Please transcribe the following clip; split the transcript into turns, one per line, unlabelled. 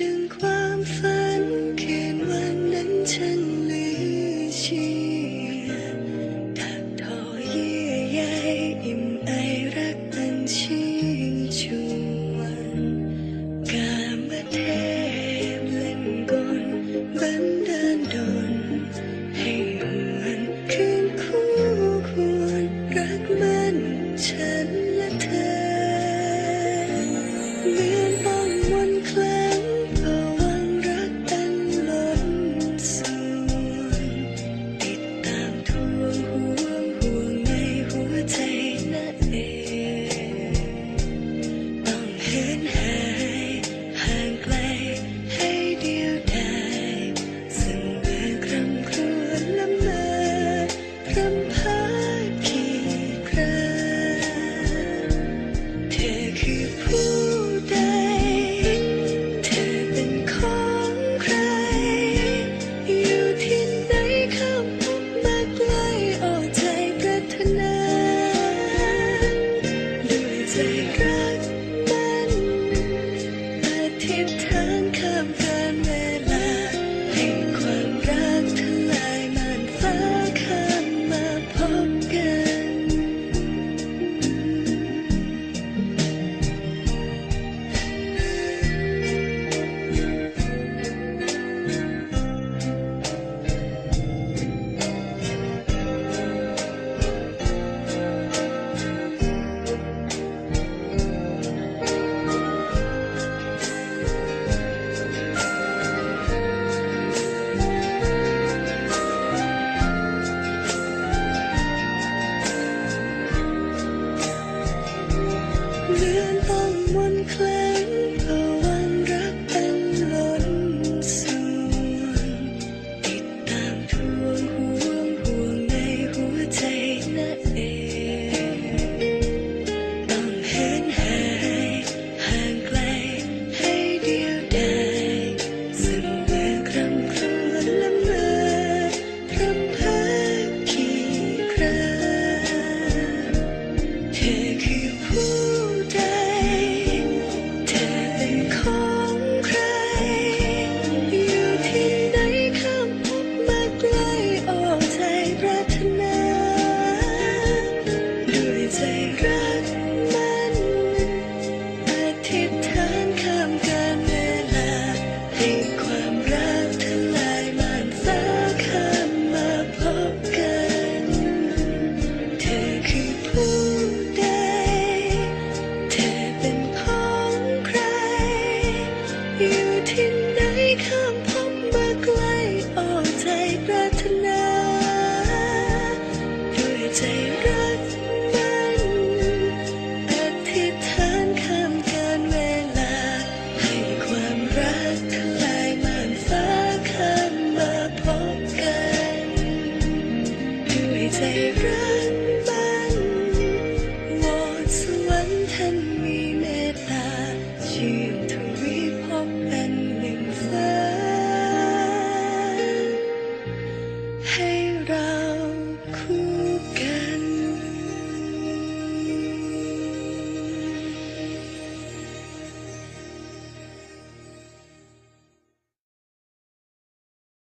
ดึงความฝันคืนวันนั้นฉัน Yeah. luyến vòng muôn khơi